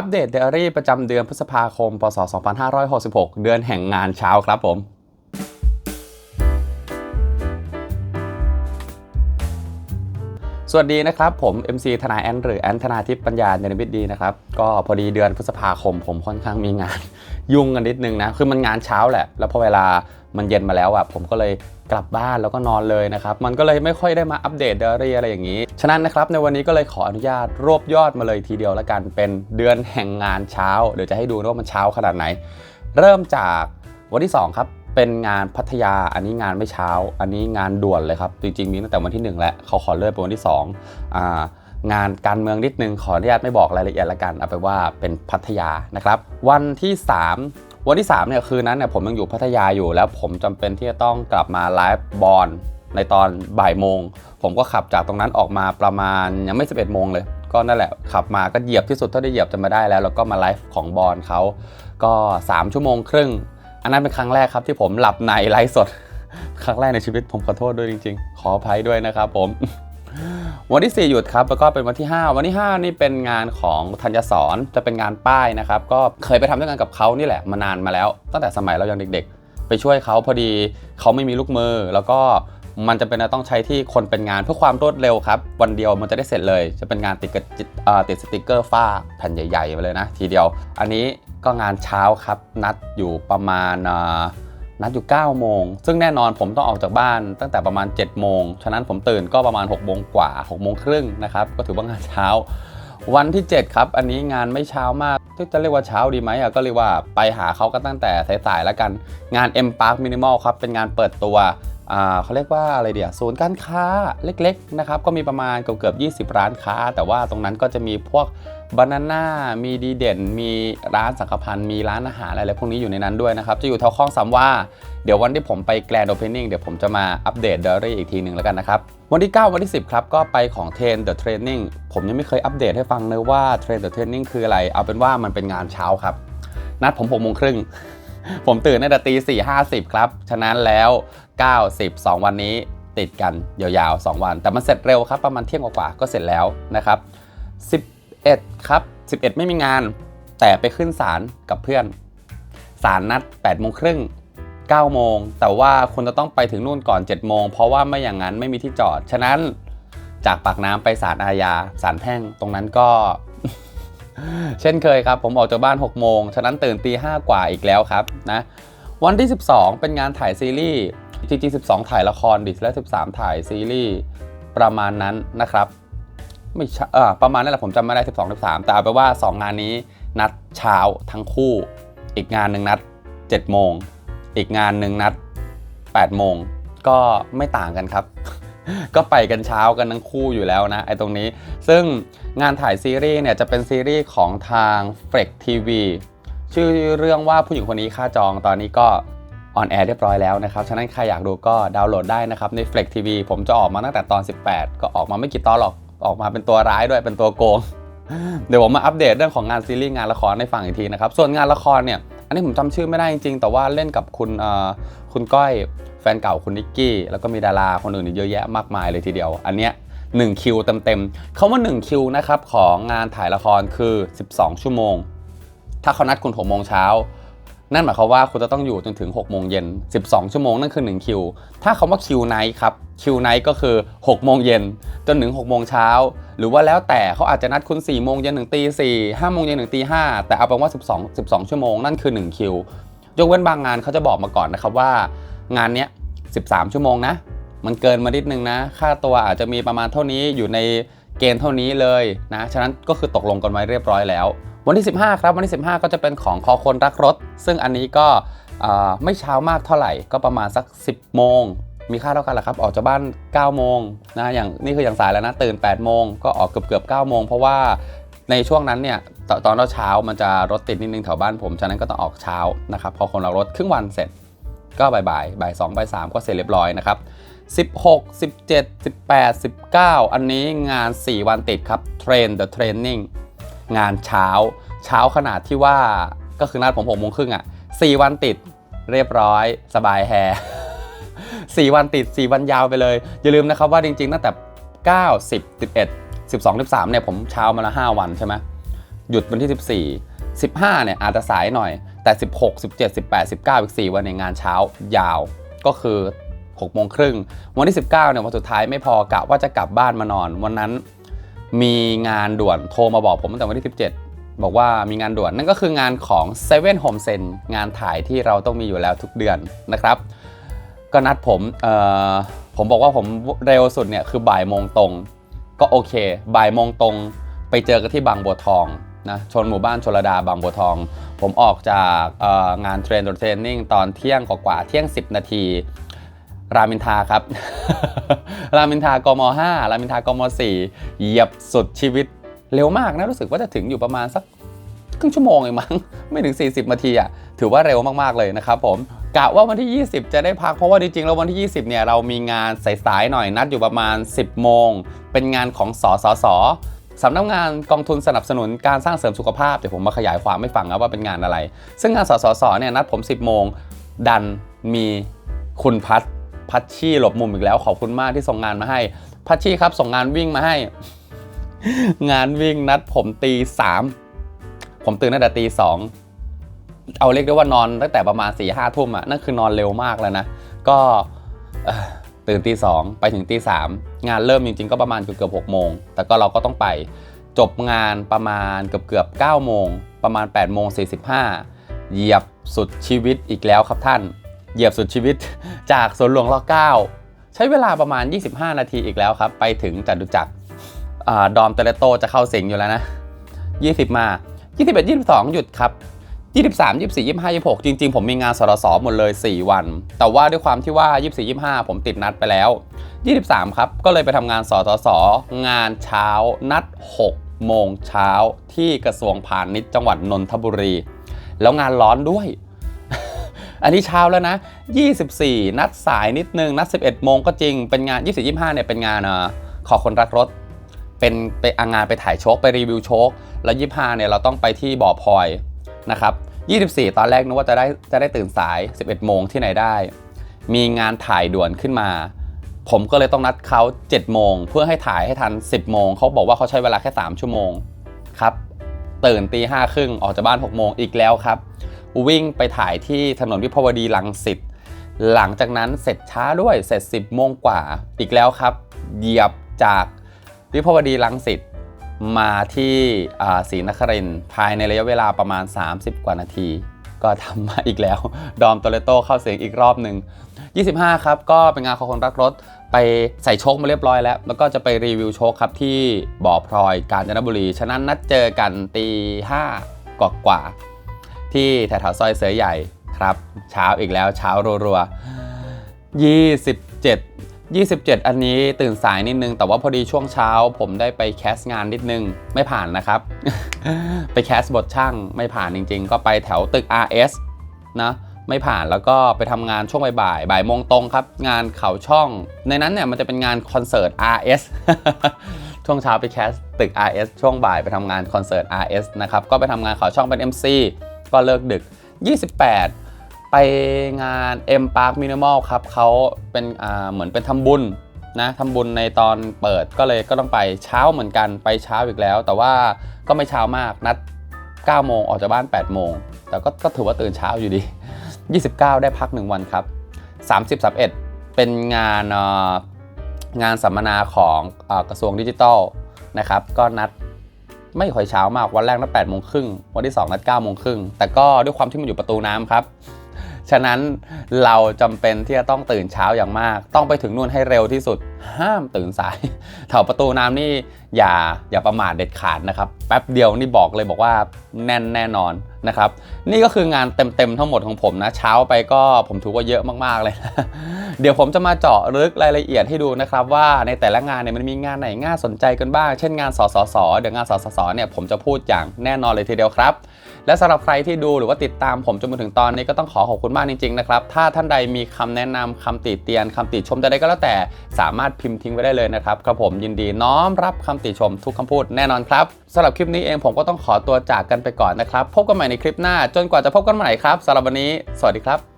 อัปเดตเดอารี่ประจำเดือนพฤษภาคม พศ 2566 เดือนแห่งงานเช้าครับผมสวัสดีนะครับ ผม MC ธนาแอนหรือแอนธนาทิพย์ปัญญาเนรมิตดีนะครับ ก็พอดีเดือนพฤษภาคม ผมค่อนข้างมีงาน ยุ่งกันนิดนึงนะ คือมันงานเช้าแหละ แล้วพอเวลา มันเย็นมาแล้วอะผมก็เลยกลับบ้านแล้วก็นอนเลยนะครับ มันก็เลยไม่ค่อยได้มาอัปเดตเดอรี่อะไรอย่างนี้ ฉะนั้นนะครับในวันนี้ก็เลยขออนุญาตรวบยอดมาเลยทีเดียวแล้วกันเป็นเดือนแห่งงานเช้า เดี๋ยวจะให้ดูว่ามันเช้าขนาดไหน เริ่มจากวันที่ 2 ครับเป็นงานพัทยาอันนี้งานไม่เช้า อันนี้งานด่วนเลยครับ จริงๆมีตั้งแต่วันที่ 1 แล้วเขาขอเลื่อนไปวันที่2อ่างานการเมืองนิดนึงขออนุญาตไม่บอกรายละเอียดละกันเอาไปว่าเป็นพัทยานะครับ วันที่ 3 วันที่3เนี่ยคืนนั้นเนี่ยผมยังอยู่พัทยาอยู่ แล้วผมจำเป็นที่จะต้องกลับมาไลฟ์บอลในตอนบ่ายโมง ผมก็ขับจากตรงนั้นออกมาประมาณยังไม่ 11โมงเลย ก็นั่นแหละขับมาก็เหยียบที่สุดเท่าที่เหยียบจะมาได้แล้ว แล้วก็มาไลฟ์ของบอลเขาก็ 3 ชั่วโมงครึ่ง อันนั้นเป็นครั้งแรกครับที่ผมหลับในไลฟ์สด ครั้งแรกในชีวิตผมขอโทษด้วยจริง ๆ ขออภัยด้วยนะครับผม วันที่ 4 หยุดครับแล้วก็เป็นวันที่ 5 วันที่ 5 นี่เป็นงานของธัญสอนจะเป็นงานป้ายนะครับก็เคยไปทำด้วยกันกับเขานี่แหละมานานมาแล้ว ตั้งแต่สมัยเรายังเด็กๆ ไปช่วยเขาพอดีเขาไม่มีลูกมือ แล้วก็มันจะเป็นต้องใช้ที่คนเป็นงานเพื่อความรวดเร็วครับ วันเดียวมันจะได้เสร็จเลย จะเป็นงานติดกติดสติกเกอร์ฝ้าแผ่นใหญ่ๆไปเลยนะ ทีเดียว อันนี้ก็งานเช้าครับนัดอยู่ประมาณ นัดอยู่9โมง ซึ่งแน่นอนผมต้องออกจากบ้านตั้งแต่ประมาณ 7 โมง ฉะนั้นผมตื่นก็ประมาณ6โมงกว่า6โมงครึ่งนะครับ ก็ถือว่างานเช้า วันที่ 7 ครับ อันนี้งานไม่เช้ามากจะเรียกว่าเช้าดีไหมก็เรียกว่าไปหาเขาก็ตั้งแต่สายๆแล้วกัน งาน M Park Minimal ครับ เป็นงานเปิดตัวเขาเรียกว่าอะไรเดียวศูนย์การค้าเล็กๆนะครับ ก็มีประมาณเกือบๆ20 ร้านค้า แต่ว่าตรงนั้นก็จะมีพวก บานาน่ามีดีเด่น มีร้านสังฆพันธ์มีร้านอาหารอะไรพวกนี้อยู่ในนั้นด้วยนะครับ จะอยู่แถวคลองสามว่าเดี๋ยววันที่ผมไปแกลนด์โอเพนนิ่งเดี๋ยวผมจะมาอัปเดตเดอรี่อีกทีหนึ่งแล้วกันนะครับ วันที่ 9 วันที่ 10 ครับ ก็ไปของเทรนเดอะเทรนนิ่งผมยังไม่เคยอัปเดตให้ฟังเลยว่าเทรนเดอะเทรนนิ่งคืออะไร เอาเป็นว่ามันเป็นงานเช้าครับ นัดผม6โมงครึ่งผมตื่นตั้งแต่ตีสี่ห้าสิบครับ ฉะนั้นแล้ว9 10 2 วันนี้ติดกันยาวๆ 2 วัน แต่มันเสร็จเร็วครับ ประมาณเที่ยงกว่าๆก็เสร็จแล้วนะครับ 11 ครับ 11 ไม่มีงาน แต่ไปขึ้นศาลกับเพื่อนศาลนัด8โมงครึ่ง9โมง แต่ว่าคุณจะต้องไปถึงนู่นก่อน 7 โมง เพราะว่าไม่อย่างนั้นไม่มีที่จอด ฉะนั้นจากปากน้ำไปศาลอาญาศาลแพ่งตรงนั้นก็ เช่นเคยครับ ผมออกจากบ้าน 6 โมง ฉะนั้นตื่นตีห้ากว่าอีกแล้วครับนะวันที่ 12 เป็นงานถ่ายซีรีส์จริงๆ12 ถ่ายละครดิและ 13 ถ่ายซีรีส์ประมาณนั้นนะครับ ไม่ใช่เออประมาณนั้นแหละผมจำไม่ได้ 12 13 แต่เอาไปว่า 2 งานนี้นัดเช้าทั้งคู่ อีกงานหนึ่งนัด7โมง อีกงานหนึ่งนัด8โมง ก็ไม่ต่างกันครับ ก็ไปกันเช้ากันทั้งคู่อยู่แล้วนะไอ้ตรงนี้ ซึ่งงานถ่ายซีรีส์เนี่ยจะเป็นซีรีส์ของทาง f l e x TV ชื่อเรื่องว่าผู้หญิงคนนี้ค่าจองตอนนี้ก็ออนแอร์เรียบร้อยแล้วนะครับ ฉะนั้นใครอยากดูก็ดาวน์โหลดได้นะครับ ใน Flex TV ผมจะออกมาตั้งแต่ตอน 18 ก็ออกมาไม่กี่ตอนหรอก ออกมาเป็นตัวร้ายด้วยเป็นตัวโกง เดี๋ยวผมมาอัปเดตเรื่องของงานซีรีส์งานละครให้ฟังอีกทีนะครับ ส่วนงานละครเนี่ย อันนี้ผมจำชื่อไม่ได้จริงๆ แต่ว่าเล่นกับคุณเอ่อคุณก้อยแฟนเก่าคุณนิกกี้ แล้วก็มีดาราคนอื่นอีกเยอะแยะมากมายเลยทีเดียว อันเนี้ย1คิวเต็มๆคาว่า1คิวนะครับของงานถ่ายละครคือ 12 ชั่วโมง ถ้าเขานัดคุณ6โมงเช้า นั่นหมายความว่าคุณจะต้องอยู่จนถึง 6 โมงเย็น 12 ชั่วโมงนั่นคือ 1 คิว ถ้าคำว่าคิวไนท์ครับ คิวไนท์ก็คือ 6 โมงเย็นจนถึง 6 โมงเช้า หรือว่าแล้วแต่เขาอาจจะนัดคุณ 4 โมงเย็นถึงตี4 5โมงเย็นถึงตี5แต่เอาเป็นว่า 12 12 ชั่วโมงนั่นคือ 1 คิว ยกเว้นบางงานเขาจะบอกมาก่อนนะครับว่า งานเนี้ย 13 ชั่วโมงนะ มันเกินมานิดนึงนะ ค่าตัวอาจจะมีประมาณเท่านี้อยู่ในเกณฑ์เท่านี้เลยนะ ฉะนั้นก็คือตกลงกันไว้เรียบร้อยแล้ว วันที่ 15 ครับ วันที่ 15 ก็จะเป็นของคอคนรักรถ ซึ่งอันนี้ก็ไม่เช้ามากเท่าไหร่ ก็ประมาณสัก 10 โมง มีค่าเท่ากันแหละครับ ออกจากบ้าน 9 โมงนะ อย่างนี่คืออย่างสายแล้วนะ ตื่น 8 โมง ก็ออกเกือบเกือบ9โมง เพราะว่าในช่วงนั้นเนี่ยตตอนเช้ามันจะรถติดนิดนึงแถวบ้านผม ฉะนั้นก็ต้องออกเช้านะครับ พอคนเรารถครึ่งวันเสร็จ ก็บ่ายบ่ายบ่ายสองบ่ายสามก็เสร็จเรียบร้อยนะครับ16 17 18 19 อันนี้งาน 4 วันติดครับ Train the Training งานเช้า เช้าขนาดที่ว่าก็คือนัดผม6โมงครึ่งอะ4วันติดเรียบร้อยสบายแฮ4วันติด4วันยาวไปเลย อย่าลืมนะครับว่าจริงๆ ตั้งแต่ 9 10 11 12 13เนี่ยผมเช้ามาละ5วันใช่ไหมหยุดวันที่ 14 15เนี่ยอาจจะสายหน่อย แต่ 16 17 18 19อีก4วันในงานเช้ายาวก็คือ6โมงครึ่งวันที่ 19เนี่ยวันสุดท้ายไม่พอกะว่าจะกลับบ้านมานอน วันนั้น มีงานด่วนโทรมาบอกผมตั้งแต่วันที่ 17 บอกว่ามีงานด่วนนั่นก็คืองานของ7 Home Sen งานถ่ายที่เราต้องมีอยู่แล้วทุกเดือนนะครับ ก็นัดผมผมบอกว่าผมเร็วสุดเนี่ยคือบ่ายโมงตรง ก็โอเค บ่ายโมงตรง ไปเจอกันที่บางบัวทองนะชนหมู่บ้านชลดาบางบัวทอง ผมออกจากงานเทรนด์เทรนนิ่งตอนเที่ยงกว่าเที่ยง 10 นาที รามอินทาครับ รามอินทากม 5 รามอินทากม 4 เหยียบสุดชีวิตเร็วมากนะ รู้สึกว่าจะถึงอยู่ประมาณสักครึ่งชั่วโมงเองมั้ง ไม่ถึง 40 นาทีอะถือว่าเร็วมาก ๆ เลยนะครับผม กะว่าวันที่ 20 จะได้พัก เพราะว่าจริงๆ แล้ววันที่ 20 เนี่ย เรามีงานสาย ๆ หน่อยนัดอยู่ประมาณ 10 โมง เป็นงานของสสสสำนักงานกองทุนสนับสนุนการสร้างเสริมสุขภาพ เดี๋ยวผมมาขยายความให้ฟังนะว่าเป็นงานอะไร ซึ่งงานสสสเนี่ยนัดผม 10 โมง ดันมีคุณพัท พัชชี่หลบมุมอีกแล้วขอบคุณมากที่ส่งงานมาให้ พัชชี่ครับส่งงานวิ่งมาให้ งานวิ่งนัดผมตีสามผมตื่นตั้งแต่ตีสองเอาเรียกได้ว่านอนตั้งแต่ประมาณ4ี่ห้าทุ่มอะนั่นคือนอนเร็วมากแล้วนะ ก็ตื่นตีสองไปถึงตีสามงานเริ่มจริงๆ ก็ประมาณเกือบหกโมง แต่ก็เราก็ต้องไปจบงานประมาณเกือบเกือบเก้าโมงประมาณ8ปดโมงสี่สิบห้าเหยียบสุดชีวิตอีกแล้วครับท่าน เหยียบสุดชีวิตจากสวนหลวงรอเก้าใช้เวลาประมาณ 25 นาทีอีกแล้วครับ ไปถึงจตุจักรดอมเตเลโตจะเข้าสิงอยู่แล้วนะ 20 มา 21 22 หยุดครับ 23 24 25 26 จริง ๆ ผมมีงานสรสหมดเลย 4 วัน แต่ว่าด้วยความที่ว่า 24 25 ผมติดนัดไปแล้ว 23 ครับ ก็เลยไปทำงานสสสงานเช้านัด 6 โมงเช้าที่กระทรวงพาณิชย์จังหวัดนนทบุรี แล้วงานร้อนด้วย อันนี้เช้าแล้วนะ 24 นัดสายนิดนึง นัด 11 โมงก็จริง เป็นงาน 24 25 เนี่ย เป็นงานอ่อขอคนรักรถ เป็นไปอางานไปถ่ายโชค ไปรีวิวโชค แล้ว 25 เนี่ย เราต้องไปที่บ่อพลอยนะครับ 24 ตอนแรกนึกว่าจะได้จะได้ตื่นสาย 11 โมงที่ไหนได้ มีงานถ่ายด่วนขึ้นมา ผมก็เลยต้องนัดเขา7โมงเพื่อให้ถ่ายให้ทัน 10 โมง เขาบอกว่าเขาใช้เวลาแค่ 3 ชั่วโมงครับ ตื่นตีห้าครึ่งออกจากบ้าน 6 โมงอีกแล้วครับ วิ่งไปถ่ายที่ถนนวิภาวดีรังสิตหลังจากนั้นเสร็จช้าด้วยเสร็จ 10โมงกว่าอีกแล้วครับ เหยียบจากวิภาวดีรังสิตมาที่ศรีนครินทร์ภายในระยะเวลาประมาณ 30 กว่านาที ก็ทำมาอีกแล้ว ดอมโตเลโตเข้าเสียงอีกรอบหนึ่ง25 ครับ ก็เป็นงานของคนรักรถไปใส่โชคมาเรียบร้อยแล้ว แล้วก็จะไปรีวิวโชคครับที่บ่อพลอยกาญจนบุรี ฉะนั้นนัดเจอกันตีห้ากว่ากว่า ที่แถวๆซอยเสือใหญ่ครับ เช้าอีกแล้วเช้ารัวๆ27 27 อันนี้ตื่นสายนิดนึง แต่ว่าพอดีช่วงเช้า ผมได้ไปแคสงานนิดนึง ไม่ผ่านนะครับ ไปแคสบทช่างไม่ผ่านจริง ๆ ก็ไปแถวตึก RS นะไม่ผ่านแล้วก็ไปทำงานช่วงบ่ายบ่ายโมงตรงครับ งานเขาช่อง ในนั้นเนี่ยมันจะเป็นงานคอนเสิร์ต RS ช่วงเช้าไปแคสตึก RS ช่วงบ่ายไปทำงานคอนเสิร์ต RS นะครับ ก็ไปทำงานเขาช่องเป็น MC ก็เลิกดึก 28 ไปงาน M Park Minimal ครับเขาเป็นเหมือนเป็นทำบุญนะทำบุญในตอนเปิดก็เลยก็ต้องไปเช้าเหมือนกันไปเช้าอีกแล้ว แต่ว่าก็ไม่เช้ามากนัด 9 โมงออกจากบ้าน 8 โมง แต่ก็ก็ถือว่าตื่นเช้าอยู่ดี 29 ได้พัก 1 วันครับ 30 31 เป็นงานเอ่องานสัมมนาของอกระทรวงดิจิทัลนะครับ ก็นัด ไม่ค่อยเช้ามากวันแรกนัด8โมงครึ่งวันที่2นัด9โมงครึ่งแต่ก็ด้วยความที่มันอยู่ประตูน้ำครับ ฉะนั้นเราจำเป็นที่จะต้องตื่นเช้าอย่างมาก ต้องไปถึงนู่นให้เร็วที่สุด ห้ามตื่นสายแถวประตูน้ำนี่อย่าอย่าประมาทเด็ดขาดนะครับ แป๊บเดียวนี่บอกเลยบอกว่าแน่นแน่นอนนะครับ นี่ก็คืองานเต็มๆทั้งหมดของผมนะ เช้าไปก็ผมถือว่าเยอะมากๆเลยนะเดี๋ยวผมจะมาเจาะลึกรายละเอียดให้ดูนะครับ ว่าในแต่ละงานเนี่ยมันมีงานไหนน่าสนใจกันบ้าง เช่นงานสสสเดี๋ยวงานสสสเนี่ยผมจะพูดอย่างแน่นอนเลยทีเดียวครับ และสำหรับใครที่ดูหรือว่าติดตามผมจนมาถึงตอนนี้ก็ต้องขอขอบคุณมากจริงๆนะครับ ถ้าท่านใดมีคำแนะนำคำติเตียนคำติชมใดๆก็แล้วแต่สามารถพิมพ์ทิ้งไว้ได้เลยนะครับครับผมยินดีน้อมรับคำติชมทุกคำพูดแน่นอนครับสำหรับคลิปนี้เองผมก็ต้องขอตัวจากกันไปก่อนนะครับ พบกันใหม่ในคลิปหน้า จนกว่าจะพบกันใหม่ครับสำหรับวันนี้ สวัสดีครับ